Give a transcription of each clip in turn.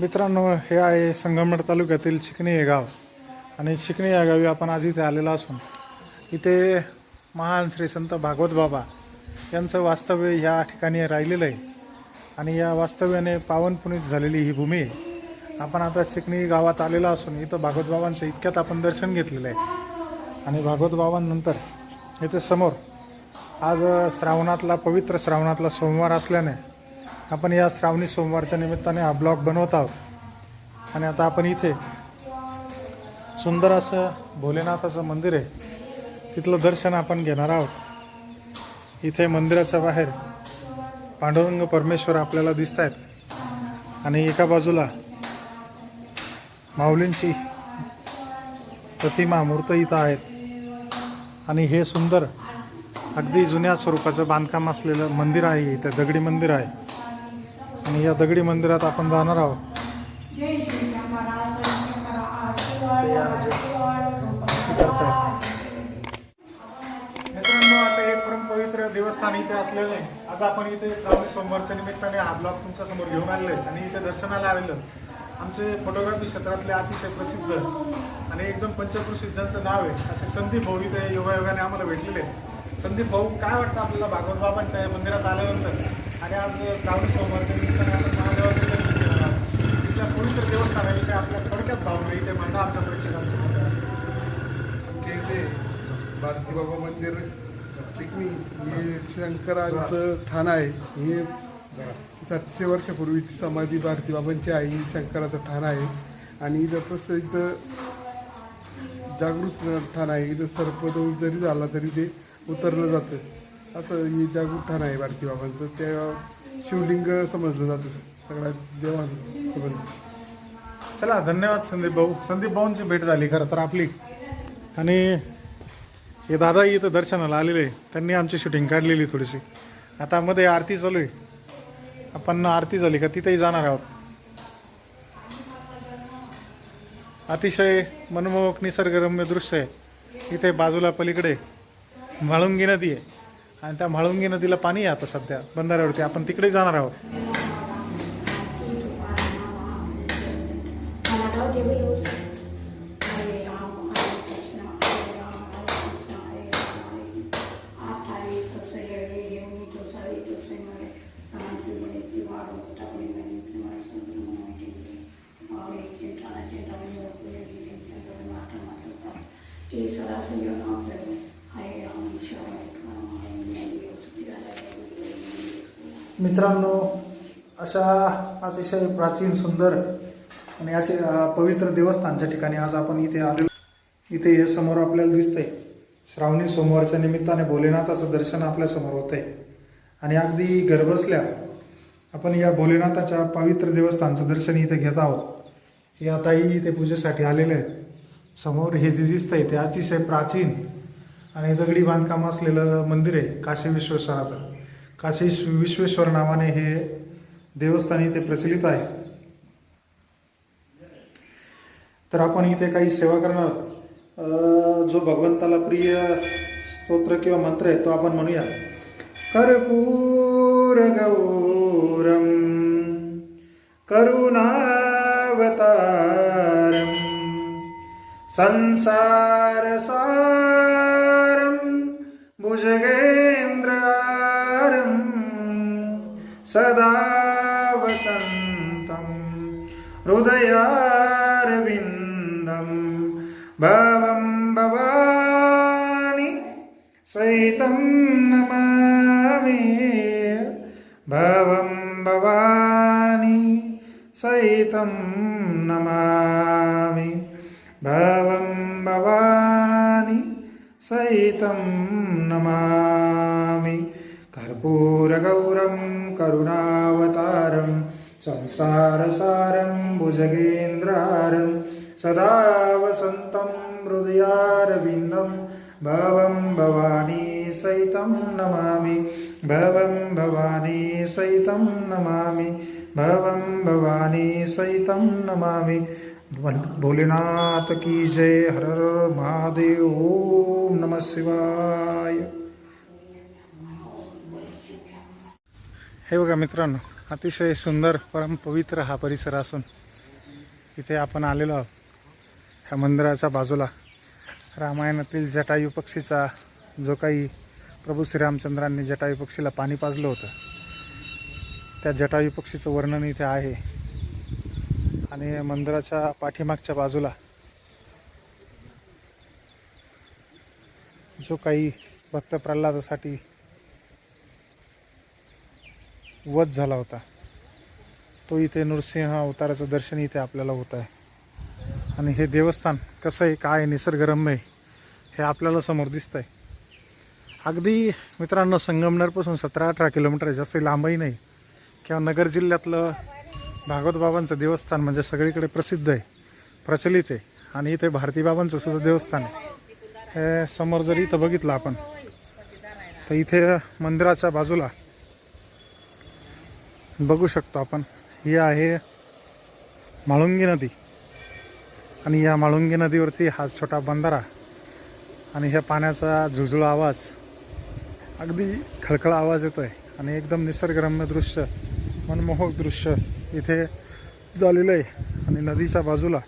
मित्रांनो हे आहे संगमनेर तालुक्यातील चिकणी हे गाव. आणि चिकणी या गावी आपण आज इथे आलेलो असून इथे महान श्री संत भागवत बाबा यांचं वास्तव्य या ठिकाणी राहिलेलं आहे. आणि या वास्तव्याने पावनपुनीत झालेली ही भूमी आहे. आपण आता चिकणी गावात आलेलो असून इथं भागवत बाबांचं इतक्यात आपण दर्शन घेतलेलं आहे. आणि भागवत बाबांनंतर इथे समोर आज श्रावणातला पवित्र श्रावणातला सोमवार असल्याने आपण या श्रावणी सोमवारच्या निमित्ताने हा ब्लॉग बनवत आहोत. आणि आता आपण इथे सुंदर असं भोलेनाथाचं मंदिर आहे. तिथलं दर्शन आपण घेणार आहोत. इथे मंदिराच्या बाहेर पांडुरंग परमेश्वर आपल्याला दिसत आहेत आणि एका बाजूला माऊलींची प्रतिमा मूर्त इथं आहेत. आणि हे सुंदर अगदी जुन्या स्वरूपाचं बांधकाम असलेलं मंदिर आहे. इथे दगडी मंदिर आहे. आणि या दगडी मंदिरात आपण जाणार आहोत. ते मित्रांनो आता हे परमपवित्र देवस्थान इथे असलेलं आहे. आज आपण इथे श्रावणी सोमवारच्या निमित्ताने हा ब्लॉग तुमच्यासमोर घेऊन आलेलो आहे आणि इथे दर्शनाला आलेलो आमचे फोटोग्राफी क्षेत्रातले अतिशय प्रसिद्ध आणि एकदम पंचकृषी ज्यांचं नाव आहे. असे संदीप भाऊ इथे योगायोगाने आम्हाला भेटलेले आहेत. संदीप भाऊ काय वाटतं आपल्याला भागवत बाबांच्या या मंदिरात आल्यानंतर? आणि आज श्रावणी सोमवारच्या निमित्ताने महादेवाचं दर्शन तिथल्या पवित्र देवस्थानाविषयी आपल्या थोडक्यात भावना इथे मांडा आमच्या प्रेक्षकांसमोर आमच्या इथे भारती बाबा मंदिर चिकणी हे शंकरांचं ठाण आहे. हे सातशे वर्षापूर्वीची समाधी भारती बाबांची आहे ही शंकराचं ठाण आहे. आणि इथं प्रसिद्ध जागृत ठाण आहे. इथं सर्पदोष जरी झाला तरी ते उतरलं जातं. असं ही जागृत ठाण आहे भारती बाबांचं त्या शिवलिंग समजलं जातं सगळ्या देवांसोबत चला धन्यवाद संदीप भाऊ. संदीप भाऊंची भेट झाली खरं तर आपली. आणि हे दादा इथं दर्शनाला आलेले त्यांनी आमची शूटिंग काढलेली थोडीशी. आता मध्ये आरती चालू आहे. आपण आरती झाली का तिथेही जाणार आहोत. अतिशय मनमोहक निसर्गरम्य दृश्य आहे. इथे बाजूला पलीकडे म्हाळुंगी नदी आहे. आणि त्या म्हाळुंगी नदीला पाणी आहे आता सध्या. बंधाऱ्यावरती आपण तिकडे जाणार आहोत. हरे राम हरे कृष्ण हरे राम हरे कृष्ण हरे राम हरे कृष्ण अठ्ठावीस सगळे घेऊन तो सगळे तो सगळे शांतीमध्ये किंवा टाकले नाही किंवा ते सदा संयोग आपल्याला हरे राम शिवाय मित्रांनो अशा अतिशय प्राचीन सुंदर आणि असे पवित्र देवस्थानच्या ठिकाणी आज आपण इथे आलो इथे हे समोर आपल्याला दिसतंय. श्रावणी सोमवारच्या निमित्ताने भोलेनाथाचं दर्शन आपल्यासमोर होत आहे आणि अगदी घरबसल्या आपण या भोलेनाथाच्या पवित्र देवस्थानचं दर्शन इथे घेत आहोत. हे आताही इथे पूजेसाठी आलेले आहेत. समोर हे जे दिसतंय ते अतिशय प्राचीन आणि दगडी बांधकाम असलेलं मंदिर आहे काशी विश्वेश्वराचं काशी विश्वेश्वर नावाने हे देवस्थान इथे प्रचलित आहे. तर आपण इथे काही सेवा करणार आहोत. जो भगवंताला प्रिय स्तोत्र किंवा मंत्र आहे तो आपण म्हणूया. कर्पूर गौरम करुणावतारम संसार सारम सदा वसन्तं हृदयारविन्दं भवं भवानि सहितं नमामि। भवं भवानि सहितं नमामि। भवं भवानि सहितं नमामि कर्पूरगौरं करुणावतारं संसारसारं भुजगेन्द्रारं सदा वसन्तं हृदयारविन्दं भवं भवानी सहितं नमामि भवं भवानी सहितं नमामि भवं भवानी सहितं नमामि। भोलेनाथ की जय हर हर महादेव ओम नमः शिवाय। हे बघा मित्रांनो अतिशय सुंदर परम पवित्र हा परिसर असून इथे आपण आलेलो आहोत. ह्या मंदिराच्या बाजूला रामायणातील जटायू पक्षीचा जो काही प्रभू श्रीरामचंद्रांनी जटायू पक्षीला पाणी पाजलं होतं त्या जटायू पक्षीचं वर्णन इथे आहे. आणि मंदिराच्या पाठीमागच्या बाजूला जो काही भक्त प्रल्हादासाठी वध झाला होता. तो इथे नृसिंह अवताराचं दर्शन इथे आपल्याला होत आहे. आणि हे देवस्थान कसं आहे काय आहे, निसर्गरम्य आहे हे आपल्याला समोर दिसतं आहे अगदी मित्रांनो संगमनेरपासून सतरा अठरा किलोमीटर आहे जास्त लांबही नाही. किंवा नगर जिल्ह्यातलं भागवत बाबांचं देवस्थान म्हणजे सगळीकडे प्रसिद्ध आहे प्रचलित आहे. आणि इथे भारती बाबांचं सुद्धा देवस्थान आहे. हे समोर जर इथं बघितलं आपण तर इथे मंदिराच्या बाजूला बघू शकतो आपण. ही आहे म्हाळुंगी नदी. आणि या म्हाळुंगी नदीवरती हा छोटा बंधारा आणि ह्या पाण्याचा झुळझुळ आवाज अगदी खळखळ आवाज येतो आहे आणि एकदम निसर्गरम्य दृश्य मनमोहक दृश्य इथे झालेलं आहे. आणि नदीच्या बाजूला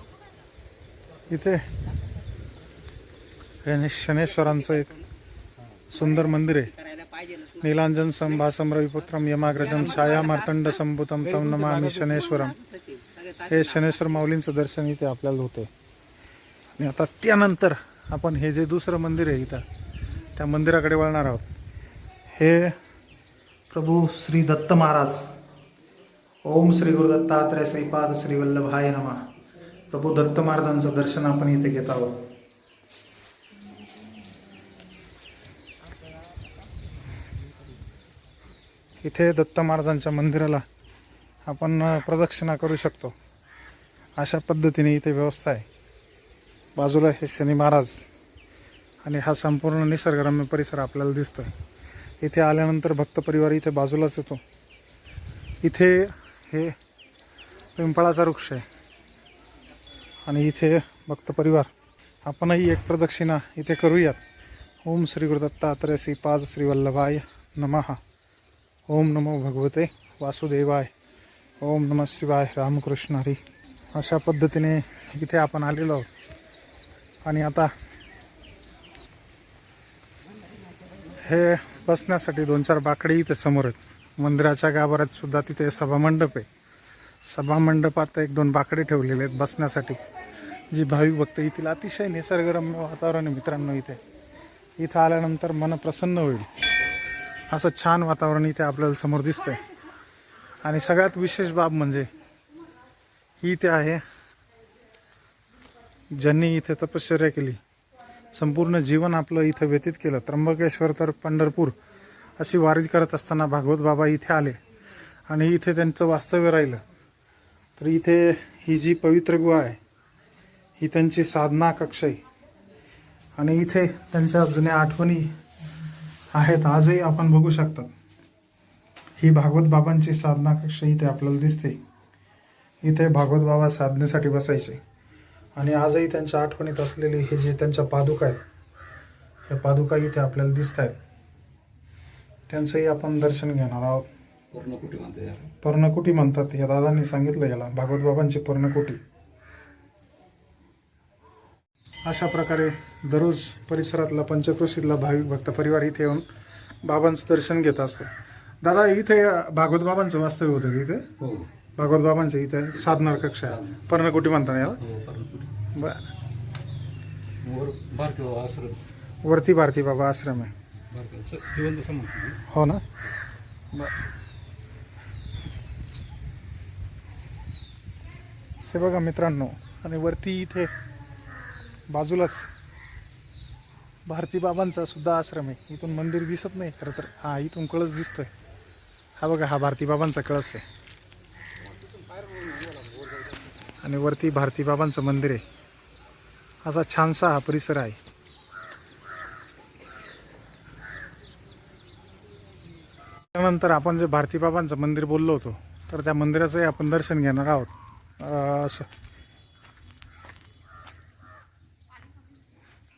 इथे शनेश्वरांचं एक सुंदर मंदिर आहे. नीलांजन संभासम रविपुत्रम यमाग्रजम छाया मार्तंड संभूतम तम नमामि शनेश्वरम. हे शनेश्वर माऊलींचं दर्शन इथे आपल्याला होते. आणि आता त्यानंतर आपण हे जे दुसरं मंदिर आहे इथं त्या मंदिराकडे वळणार आहोत. हे प्रभू श्री दत्त महाराज. ओम श्री गुरु दत्तात्रय श्रीपाद श्री वल्लभाय नमा. प्रभू दत्त महाराजांचं दर्शन आपण इथे घेत आहोत. इथे दत्त महाराजांच्या मंदिराला आपण प्रदक्षिणा करू शकतो. अशा पद्धतीने इथे व्यवस्था आहे. बाजूला हे शनी महाराज आणि हा संपूर्ण निसर्गरम्य परिसर आपल्याला दिसतोय. इथे आल्यानंतर भक्त परिवार इथे बाजूलाच येतो. इथे हे पिंपळाचा वृक्ष आहे. आणि इथे भक्त परिवार. आपणही एक प्रदक्षिणा इथे करूयात. ओम श्री गुरुदत्तात्रय श्रीपाद श्री वल्लभाय नमः. ओम नमो भगवते वासुदेवाय. ओम नमः शिवाय रामकृष्ण हरी. अशा पद्धतीने इथे आपण आलेलो आहोत. आणि आता हे बसण्यासाठी दोन चार बाकडे इथे समोर आहेत. मंदिराच्या गाभाऱ्यात सुद्धा तिथे सभामंडप आहे. सभामंडपात एक दोन बाकडे ठेवलेले आहेत बसण्यासाठी. जी भाविक भक्त येथील अतिशय निसर्गरम्य वातावरण मित्रांनो इथे. इथं आल्यानंतर मन प्रसन्न होईल. असं छान वातावरण इथे आपल्याला समोर दिसतंय. आणि सगळ्यात विशेष बाब म्हणजे ही इथे आहे. ज्यांनी इथे तपश्चर्या केली संपूर्ण जीवन आपलं इथं व्यतीत केलं. त्र्यंबकेश्वर तर पंढरपूर अशी वारी करत असताना भागवत बाबा इथे आले आणि इथे त्यांचं वास्तव्य राहिलं. तर इथे ही जी पवित्र गुहा आहे ही त्यांची साधना कक्ष आहे आणि इथे त्यांच्या जुन्या आठवणी आहेत आजही आपण बघू शकतात ही भागवत बाबांची साधना कक्ष इथे आपल्याला दिसते. इथे भागवत बाबा साधनेसाठी बसायचे. आणि आजही त्यांच्या आठवणीत असलेले हे जे त्यांच्या पादुका आहेत ह्या पादुका इथे आपल्याला दिसत आहेत. त्यांचंही आपण दर्शन घेणार आहोत. पर्णकुटी म्हणतात. या दादांनी सांगितलं याला भागवत बाबांची पर्णकुटी. अशा प्रकारे दररोज परिसरातला पंचक्रोशीतला भाविक भक्त परिवार इथे येऊन बाबांचं दर्शन घेत असतो. दादा इथे भागवत बाबांचं वास्तव्य होतं इथे? हो. भागवत बाबांचं इथे साधनार कक्ष. आहे पर्णकुटी म्हणतात याला? हो बर. वरती भारती बाबा आश्रम आहे. हो ना? हे बघा मित्रांनो आणि वरती इथे बाजूलाच भारती बाबांचा सुद्धा आश्रम आहे. इथून मंदिर दिसत नाही खरं तर. हा इथून कळस दिसतोय. हा बघा हा भारती बाबांचा कळस आहे. आणि वरती भारती बाबांचं मंदिर आहे. असा छानसा हा परिसर आहे. त्यानंतर आपण जे भारती बाबांचं मंदिर बोललो होतो तर त्या मंदिराचंही आपण दर्शन घेणार आहोत अं, असं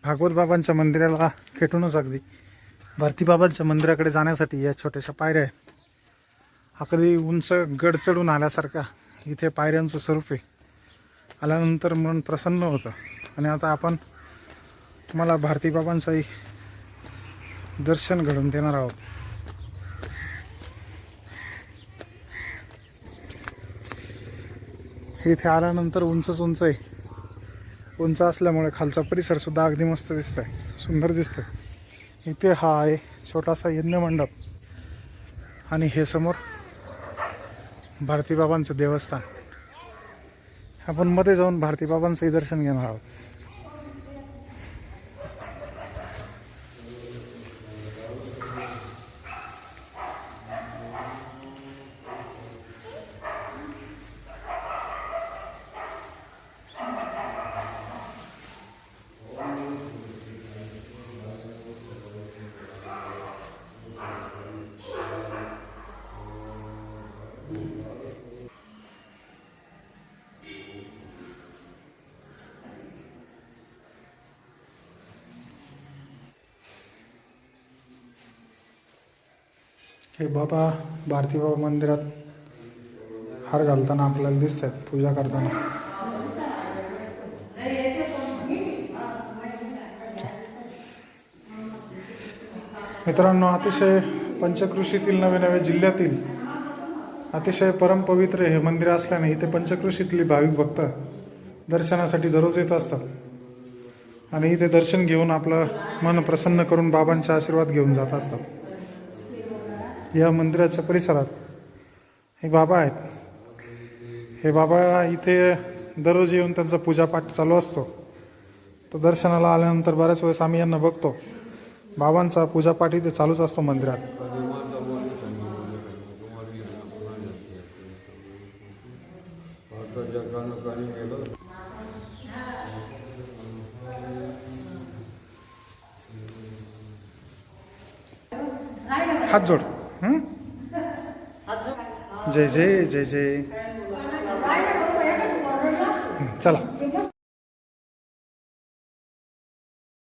भागवत बाबांच्या मंदिराला खेटूनच अगदी. भारती बाबांच्या मंदिराकडे जाण्यासाठी या छोट्याशा पायऱ्या आहेत. अगदी उंच गड चढून आल्यासारखा इथे पायऱ्यांचं स्वरूप आहे. आल्यानंतर मन प्रसन्न होतं. आणि आता आपण तुम्हाला भारती बाबांचंही दर्शन घडून देणार आहोत. इथे आल्यानंतर उंचच उंच आहे. उंच असल्यामुळे खालचा परिसर सुद्धा अगदी मस्त दिसत आहे सुंदर दिसतोय. इथे हा आहे छोटासा यज्ञ मंडप आणि हे समोर भारतीबाबांचं देवस्थान. आपण मध्ये जाऊन भारतीबाबांचंही दर्शन घेणार आहोत. हे बाबा भारती बाबा मंदिरात हार घालताना आपल्याला दिसत आहेत पूजा करताना. मित्रांनो अतिशय पंचकृषीतील नवे नवे जिल्ह्यातील अतिशय परमपवित्र हे मंदिर असल्याने इथे पंचकृषीतली भाविक भक्त दर्शनासाठी दररोज येत असतात. आणि इथे दर्शन घेऊन आपलं मन प्रसन्न करून बाबांचे आशीर्वाद घेऊन जात असतात. या मंदिराच्या परिसरात. हे बाबा आहेत. हे बाबा इथे दररोज येऊन त्यांचा पूजापाठ चालू असतो. तर दर्शनाला आल्यानंतर बऱ्याच वेळेस आम्ही यांना बघतो. बाबांचा पूजापाठ इथे चालूच असतो मंदिरात. हात जोड. जय जय जय जय. चला.